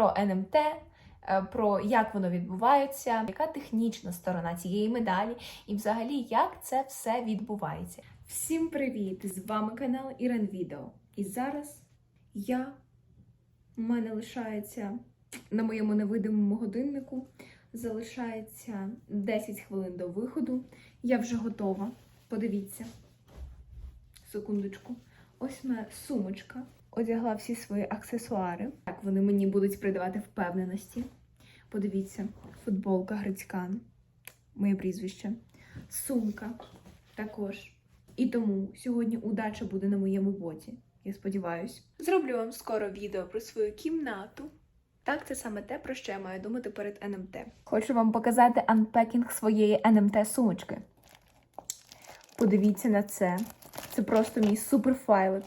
про НМТ, е, про як воно відбувається, яка технічна сторона цієї медалі, і взагалі як це все відбувається. Всім привіт! З вами канал Ірен Відео. І зараз я у мене лишається на моєму невидимому годиннику. Залишається 10 хвилин до виходу. Я вже готова. Подивіться. Секундочку. Ось моя сумочка. Одягла всі свої аксесуари. Так, вони мені будуть придавати впевненості. Подивіться, футболка Грицькан, моє прізвище, сумка також. І тому сьогодні удача буде на моєму боці. Я сподіваюсь. Зроблю вам скоро відео про свою кімнату. Так, це саме те, про що я маю думати перед НМТ. Хочу вам показати анпекінг своєї НМТ сумочки. Подивіться на це. Це просто мій суперфайлик.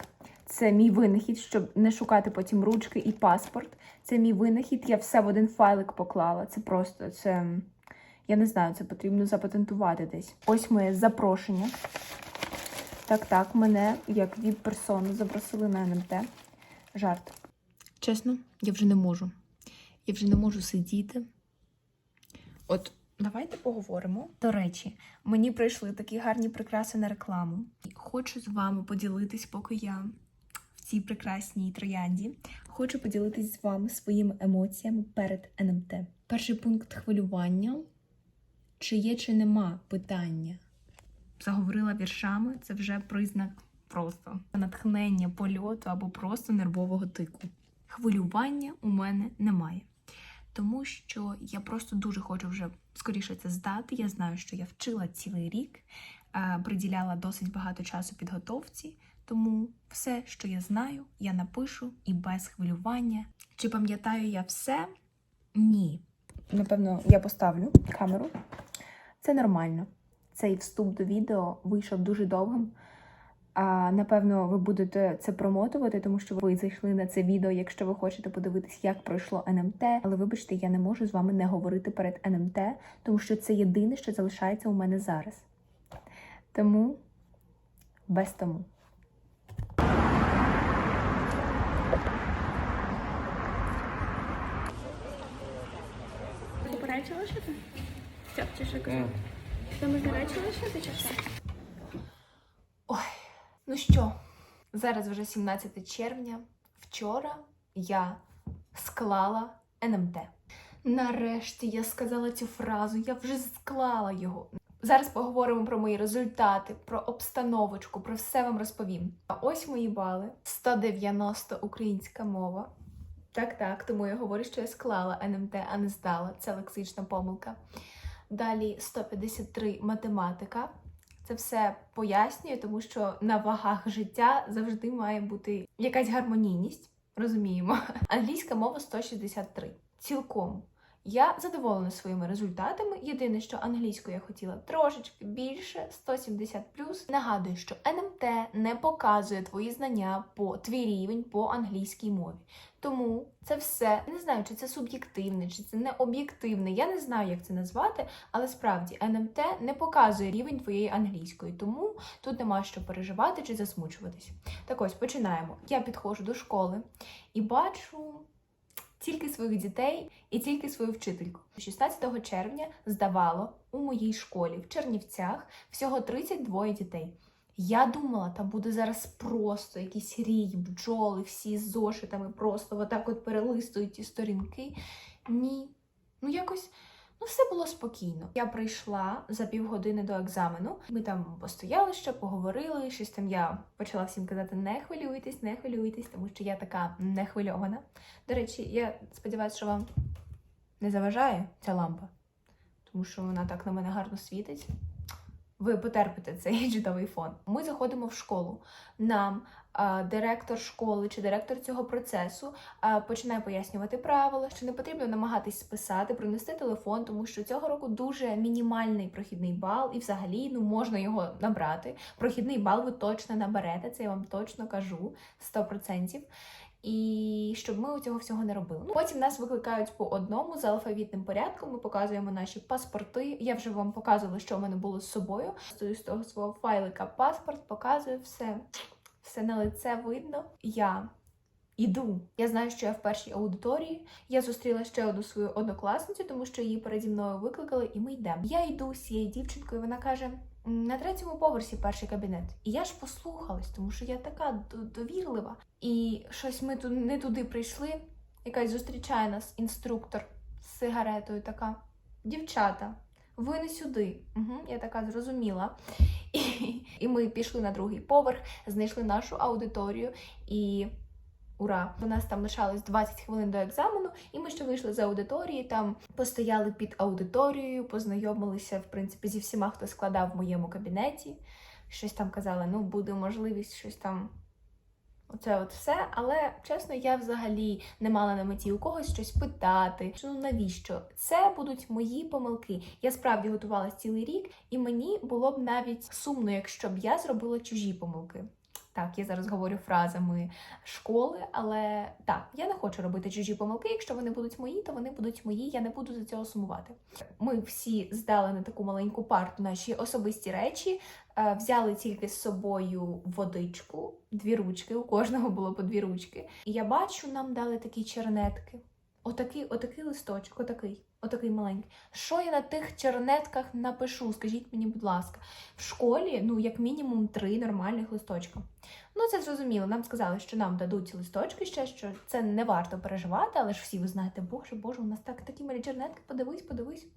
Це мій винахід, щоб не шукати потім ручки і паспорт. Це мій винахід, я все в один файлик поклала. Це просто це. Я не знаю, це потрібно запатентувати десь. Ось моє запрошення. Так, так, мене як віп-персону запросили на НМТ. Жарт. Чесно, я вже не можу. Я вже не можу сидіти. От давайте поговоримо. До речі, мені прийшли такі гарні прикраси на рекламу. Хочу з вами поділитись, поки я цій прекрасній троянді. Хочу поділитись з вами своїми емоціями перед НМТ. Перший пункт хвилювання: чи є, чи нема питання. Заговорила віршами, це вже признак просто натхнення польоту або просто нервового тику. Хвилювання у мене немає. Тому що я просто дуже хочу вже скоріше це здати. Я знаю, що я вчила цілий рік, е, приділяла досить багато часу підготовці, тому все, що я знаю, я напишу і без хвилювання. Чи пам'ятаю я все? Ні. Напевно, я поставлю камеру. Це нормально. Цей вступ до відео вийшов дуже довгим. А напевно, ви будете це промотувати, тому що ви зайшли на це відео, якщо ви хочете подивитись, як пройшло НМТ. Але вибачте, я не можу з вами не говорити перед НМТ, тому що це єдине, що залишається у мене зараз. Тому без тому. Попередчі лишити? Стьоп, чи що казав? Ти можна речі лишити чи все? Ой, ну що, зараз вже 17 червня. Вчора я склала НМТ. Нарешті я сказала цю фразу, я вже склала його. Зараз поговоримо про мої результати, про обстановочку, про все вам розповім. А ось мої бали: 190 українська мова. Так, так, тому я говорю, що я склала НМТ, а не здала. Це лексична помилка. Далі 153 математика. Це все пояснює, тому що на вагах життя завжди має бути якась гармонійність. Розуміємо. Англійська мова 163. Цілком. Я задоволена своїми результатами. Єдине, що англійську я хотіла трошечки більше, 170 Нагадую, що НМТ не показує твої знання по твій рівень по англійській мові. Тому це все не знаю, чи це суб'єктивне, чи це не об'єктивне. Я не знаю, як це назвати, але справді НМТ не показує рівень твоєї англійської, тому тут нема що переживати чи засмучуватись. Так ось починаємо. Я підходжу до школи і бачу тільки своїх дітей і тільки свою вчительку. 16 червня здавало у моїй школі в Чернівцях всього 32 дітей. Я думала, там буде зараз просто якийсь рій, бджоли, всі з зошитами просто отак от перелистують ті сторінки. Ні. Ну якось. Ну, все було спокійно. Я прийшла за півгодини до екзамену. Ми там постояли ще, поговорили. Щось там я почала всім казати: не хвилюйтесь, не хвилюйтесь, тому що я така нехвильована. До речі, я сподіваюся, що вам не заважає ця лампа, тому що вона так на мене гарно світить. Ви потерпите цей чудовий фон. Ми заходимо в школу. Нам а, директор школи чи директор цього процесу а, починає пояснювати правила, що не потрібно намагатись списати, принести телефон, тому що цього року дуже мінімальний прохідний бал, і взагалі ну можна його набрати. Прохідний бал ви точно наберете, це я вам точно кажу 100%. І щоб ми цього всього не робили. Ну, потім нас викликають по одному за алфавітним порядком. Ми показуємо наші паспорти. Я вже вам показувала, що в мене було з собою. Стою з того свого файлика паспорт, показую все, все на лице видно. Я іду. Я знаю, що я в першій аудиторії. Я зустріла ще одну свою однокласницю, тому що її переді мною викликали, і ми йдемо. Я йду з цією дівчинкою. Вона каже: «М, на третьому поверсі перший кабінет. І я ж послухалась, тому що я така довірлива. І щось ми тут не туди прийшли. Якась зустрічає нас інструктор з сигаретою. Така дівчата. Ви не сюди. Угу, я така зрозуміла. І, і ми пішли на другий поверх, знайшли нашу аудиторію і. Ура! У нас там лишалось 20 хвилин до екзамену, і ми ще вийшли з аудиторії, там постояли під аудиторією, познайомилися, в принципі, зі всіма, хто складав в моєму кабінеті. Щось там казали, ну, буде можливість щось там. Оце от все. Але чесно, я взагалі не мала на меті у когось щось питати. Ну навіщо? Це будуть мої помилки. Я справді готувалась цілий рік, і мені було б навіть сумно, якщо б я зробила чужі помилки. Так, я зараз говорю фразами школи, але так, я не хочу робити чужі помилки. Якщо вони будуть мої, то вони будуть мої. Я не буду за цього сумувати. Ми всі здали на таку маленьку парту наші особисті речі, е, взяли тільки з собою водичку, дві ручки. У кожного було по дві ручки. І я бачу, нам дали такі чернетки. Отакий, отакий листочок, отакий, отакий маленький. Що я на тих чернетках напишу? Скажіть мені, будь ласка, в школі, ну, як мінімум, три нормальних листочка. Ну, це зрозуміло. Нам сказали, що нам дадуть листочки ще, що це не варто переживати, але ж всі ви знаєте, боже, боже, у нас так такі малі чернетки, подивись, подивись.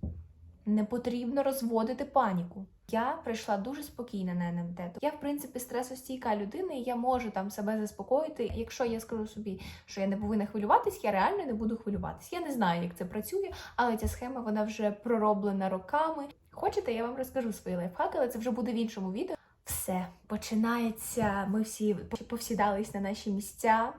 Не потрібно розводити паніку. Я прийшла дуже спокійна на НМТ. Я, в принципі, стресостійка людина, і я можу там себе заспокоїти. Якщо я скажу собі, що я не повинна хвилюватись, я реально не буду хвилюватись. Я не знаю, як це працює, але ця схема вона вже пророблена роками. Хочете, я вам розкажу свої лайфхаки, але це вже буде в іншому відео. Все починається. Ми всі повсідались на наші місця.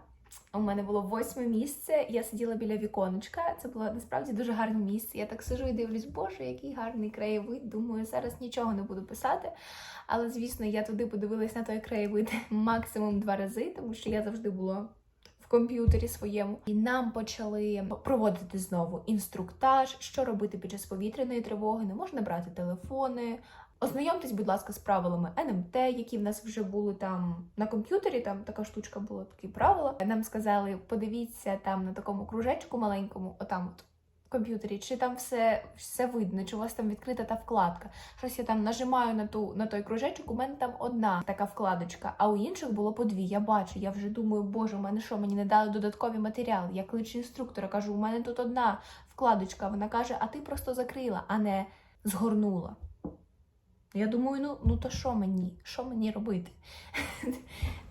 У мене було восьме місце. Я сиділа біля віконечка. Це було насправді дуже гарне місце. Я так сижу і дивлюсь, боже, який гарний краєвид. Думаю, зараз нічого не буду писати. Але звісно, я туди подивилась на той краєвид максимум два рази, тому що я завжди була в комп'ютері своєму. І нам почали проводити знову інструктаж, що робити під час повітряної тривоги. Не можна брати телефони. Ознайомтесь, будь ласка, з правилами НМТ, які в нас вже були там на комп'ютері. Там така штучка була, такі правила. Нам сказали, подивіться там на такому кружечку маленькому, отам от. В комп'ютері, чи там все, все видно, чи у вас там відкрита та вкладка. Щось я там нажимаю на ту на той кружечок, у мене там одна така вкладочка, а у інших було по дві. Я бачу, я вже думаю, боже, у мене що, мені не дали додаткові матеріали. Я кличу інструктора, кажу, у мене тут одна вкладочка. Вона каже, а ти просто закрила, а не згорнула. Я думаю, ну, ну то що мені? Що мені робити?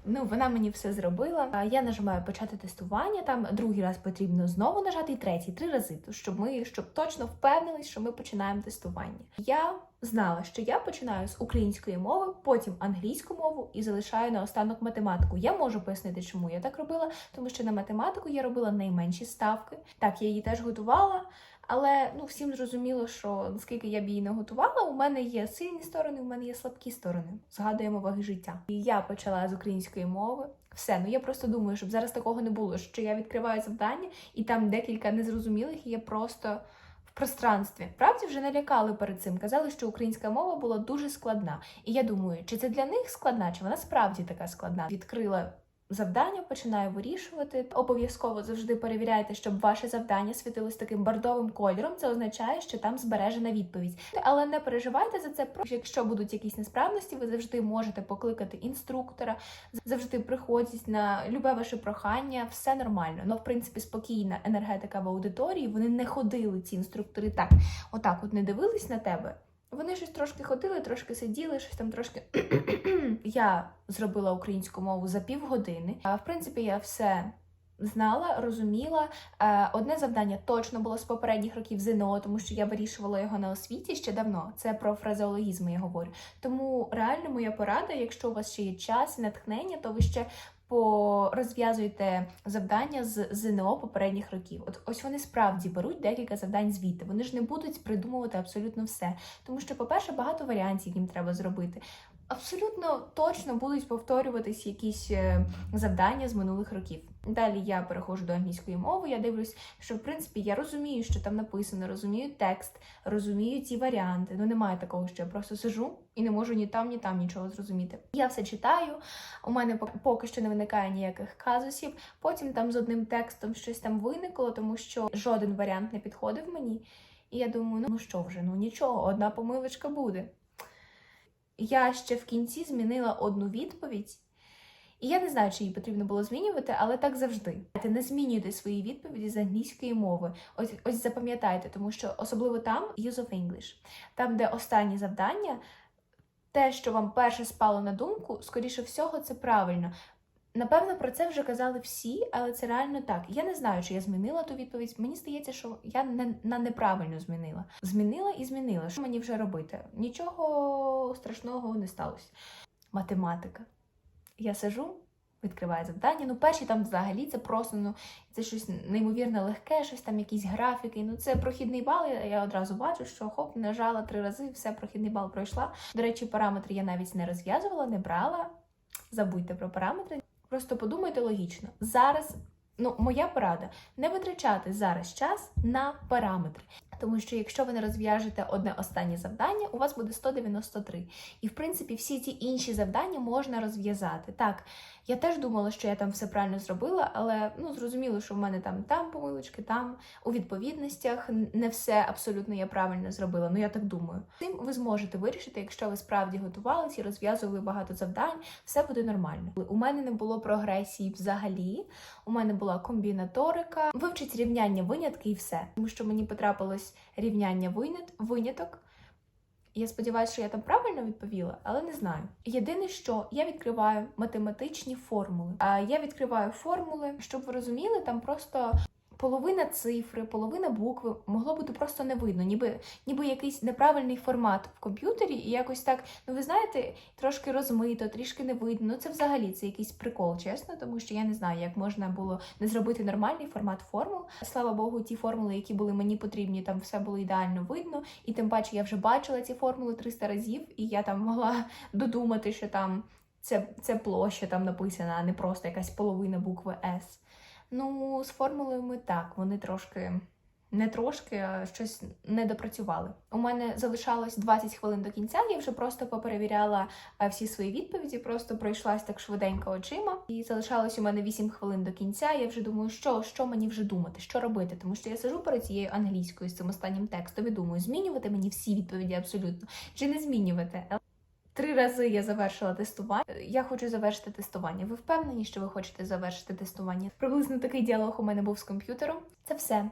ну, вона мені все зробила. Я нажимаю почати тестування. Там другий раз потрібно знову нажати, і третій, три рази, щоб ми щоб точно впевнились, що ми починаємо тестування. Я знала, що я починаю з української мови, потім англійську мову і залишаю наостанок математику. Я можу пояснити, чому я так робила, тому що на математику я робила найменші ставки. Так, я її теж готувала. Але ну всім зрозуміло, що наскільки я б її не готувала, у мене є сильні сторони, у мене є слабкі сторони. Згадуємо ваги життя. І я почала з української мови. Все, ну я просто думаю, щоб зараз такого не було. Що я відкриваю завдання, і там декілька незрозумілих є просто в пространстві. Правді вже налякали перед цим. Казали, що українська мова була дуже складна. І я думаю, чи це для них складна, чи вона справді така складна. Відкрила завдання, починаю вирішувати. Обов'язково завжди перевіряйте, щоб ваше завдання світилось таким бордовим кольором. Це означає, що там збережена відповідь. Але не переживайте за це. Якщо будуть якісь несправності, ви завжди можете покликати інструктора, завжди приходять на любе ваше прохання, все нормально. Ну, в принципі, спокійна енергетика в аудиторії. Вони не ходили, ці інструктори так, отак, от не дивились на тебе. Вони щось трошки ходили, трошки сиділи, щось там трошки. я зробила українську мову за півгодини. А в принципі, я все знала, розуміла. Е, Одне завдання точно було з попередніх років ЗНО, тому що я вирішувала його на освіті ще давно. Це про фразеологізми я говорю. Тому реально моя порада, якщо у вас ще є час і натхнення, то ви ще порозв'язуйте завдання з ЗНО попередніх років. От ось вони справді беруть декілька завдань звідти. Вони ж не будуть придумувати абсолютно все. Тому що, по-перше, багато варіантів їм треба зробити. Абсолютно точно будуть повторюватись якісь е, завдання з минулих років. Далі я переходжу до англійської мови. Я дивлюсь, що в принципі я розумію, що там написано, розумію текст, розумію ці варіанти. Ну немає такого, що я просто сижу і не можу ні там, ні там нічого зрозуміти. Я все читаю. У мене поки що не виникає ніяких казусів. Потім там з одним текстом щось там виникло, тому що жоден варіант не підходив мені. І я думаю, ну що вже, ну нічого, одна помилочка буде. Я ще в кінці змінила одну відповідь, і я не знаю, чи її потрібно було змінювати, але так завжди. Не змінюйте свої відповіді з англійської мови. Ось ось запам'ятайте, тому що особливо там use of English, там, де останні завдання, те, що вам перше спало на думку, скоріше всього, це правильно. Напевно, про це вже казали всі, але це реально так. Я не знаю, чи я змінила ту відповідь. Мені здається, що я не на неправильно змінила. Змінила і змінила. Що мені вже робити? Нічого страшного не сталося. Математика. Я сижу, відкриваю завдання. Ну, перші там взагалі це просто ну, це щось неймовірно легке, щось там, якісь графіки. Ну, це прохідний бал. Я, одразу бачу, що хоп, нажала три рази, все, прохідний бал пройшла. До речі, параметри я навіть не розв'язувала, не брала. Забудьте про параметри. Просто подумайте логічно. Зараз, ну, моя порада не витрачати зараз час на параметри. Тому що якщо ви не розв'яжете одне останнє завдання, у вас буде 193. І в принципі всі ці інші завдання можна розв'язати. Так, я теж думала, що я там все правильно зробила, але ну зрозуміло, що в мене там там помилочки, там у відповідностях не все абсолютно я правильно зробила. Ну я так думаю. Цим ви зможете вирішити, якщо ви справді готувалися і розв'язували багато завдань, все буде нормально. У мене не було прогресії взагалі. У мене була комбінаторика, вивчить рівняння винятки і все. Тому що мені потрапилось рівняння винят, виняток. Я сподіваюся, що я там правильно відповіла, але не знаю. Єдине, що я відкриваю математичні формули. А я відкриваю формули, щоб ви розуміли, там просто половина цифри, половина букви могло бути просто не видно, ніби, ніби якийсь неправильний формат в комп'ютері, і якось так, ну ви знаєте, трошки розмито, трішки не видно. Ну це взагалі це якийсь прикол, чесно, тому що я не знаю, як можна було не зробити нормальний формат формул. Слава Богу, ті формули, які були мені потрібні, там все було ідеально видно. І тим паче я вже бачила ці формули 300 разів, і я там могла додумати, що там це, це площа там написана, а не просто якась половина букви С. Ну, з формулами так, вони трошки. Не трошки, а щось не допрацювали. У мене залишалось 20 хвилин до кінця. Я вже просто поперевіряла е, всі свої відповіді, просто пройшлась так швиденько очима. І залишалось у мене 8 хвилин до кінця. Я вже думаю, що, що мені вже думати, що робити. Тому що я сижу перед цією англійською з цим останнім текстом і думаю, змінювати мені всі відповіді абсолютно чи не змінювати. Три рази я завершила тестування. Я хочу завершити тестування. Ви впевнені, що ви хочете завершити тестування? Приблизно такий діалог у мене був з комп'ютером. Це все.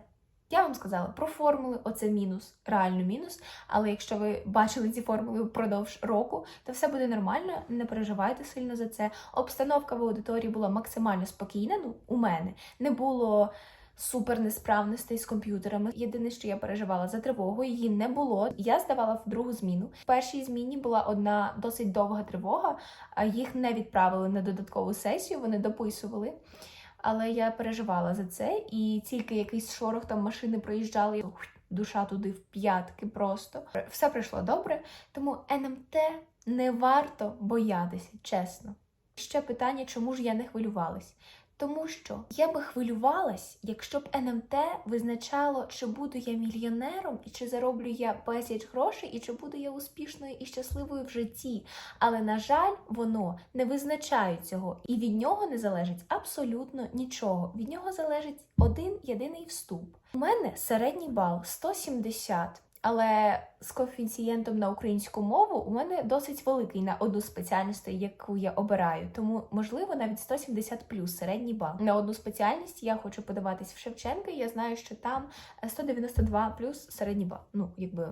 Я вам сказала про формули, оце мінус, реально мінус. Але якщо ви бачили ці формули впродовж року, то все буде нормально, не переживайте сильно за це. Обстановка в аудиторії була максимально спокійна. Ну, у мене не було супер несправностей з комп'ютерами. Єдине, що я переживала за тривогу, її не було. Я здавала в другу зміну. В першій зміні була одна досить довга тривога, їх не відправили на додаткову сесію, вони дописували. Але я переживала за це, і тільки якийсь шорох там машини проїжджали, душа туди в п'ятки просто. Все пройшло добре, тому НМТ не варто боятися, чесно. Ще питання, чому ж я не хвилювалась? Тому що я би хвилювалась, якщо б НМТ визначало, чи буду я мільйонером, і чи зароблю я безліч грошей, і чи буду я успішною і щасливою в житті. Але на жаль, воно не визначає цього, і від нього не залежить абсолютно нічого. Від нього залежить один єдиний вступ. У мене середній бал 170. Але з коефіцієнтом на українську мову у мене досить великий на одну спеціальність, яку я обираю. Тому, можливо, навіть 170 плюс середній бал. На одну спеціальність я хочу подаватись в Шевченка, я знаю, що там 192 плюс середній бал. Ну, якби.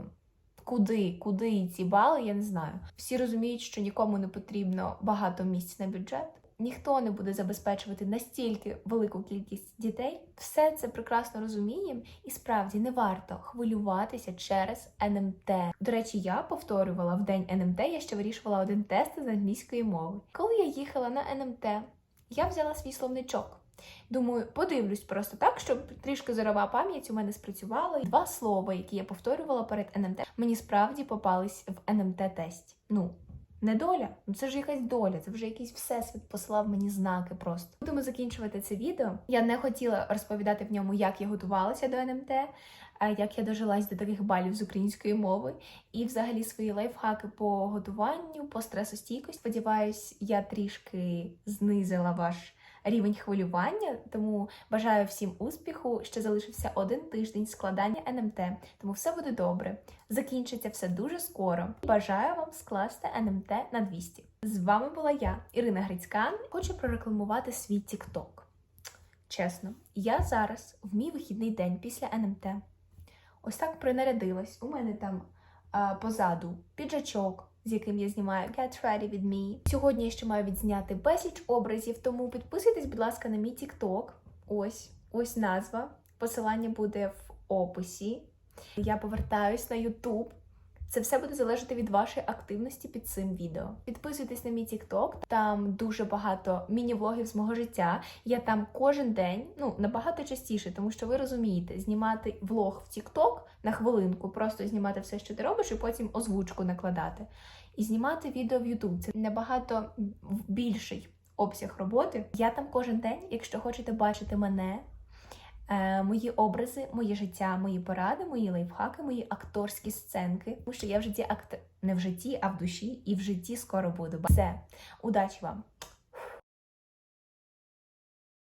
Куди, куди ці бали, я не знаю. Всі розуміють, що нікому не потрібно багато місць на бюджет. Ніхто не буде забезпечувати настільки велику кількість дітей. Все це прекрасно розуміємо, і справді не варто хвилюватися через НМТ. До речі, я повторювала в день НМТ, я ще вирішувала один тест з англійської мови. Коли я їхала на НМТ, я взяла свій словничок. Думаю, подивлюсь просто так, щоб трішки зорова пам'ять у мене спрацювала. Два слова, які я повторювала перед НМТ, мені справді попались в НМТ тесті. Ну, Не доля, ну це ж якась доля, це вже якийсь всесвіт послав мені знаки просто. Будемо закінчувати це відео. Я не хотіла розповідати в ньому, як я готувалася до НМТ, як я дожилась до таких балів з української мови, і взагалі свої лайфхаки по готуванню, по стресостійкості. Сподіваюсь, я трішки знизила ваш рівень хвилювання, тому бажаю всім успіху. Ще залишився один тиждень складання НМТ, тому все буде добре. Закінчиться все дуже скоро. Бажаю вам скласти НМТ на 200. З вами була я, Ірина Грицькан. Хочу прорекламувати свій TikTok. Чесно, я зараз в мій вихідний день після НМТ. Ось так принарядилась. У мене там а, позаду піджачок, з яким я знімаю Get Ready with Me. Сьогодні я ще маю відзняти безліч образів, тому підписуйтесь, будь ласка, на мій TikTok. Ось, ось назва. Посилання буде в описі. Я повертаюсь на YouTube. Це все буде залежати від вашої активності під цим відео. Підписуйтесь на мій TikTok, там дуже багато міні-влогів з мого життя. Я там кожен день, ну набагато частіше, тому що ви розумієте, знімати влог в TikTok на хвилинку, просто знімати все, що ти робиш, і потім озвучку накладати. І знімати відео в YouTube. це набагато більший обсяг роботи. Я там кожен день, якщо хочете бачити мене, мої образи, моє життя, мої поради, мої лайфхаки, мої акторські сценки. Тому що я в житті акт... не в житті, а в душі, і в житті скоро буду. Все, удачі вам!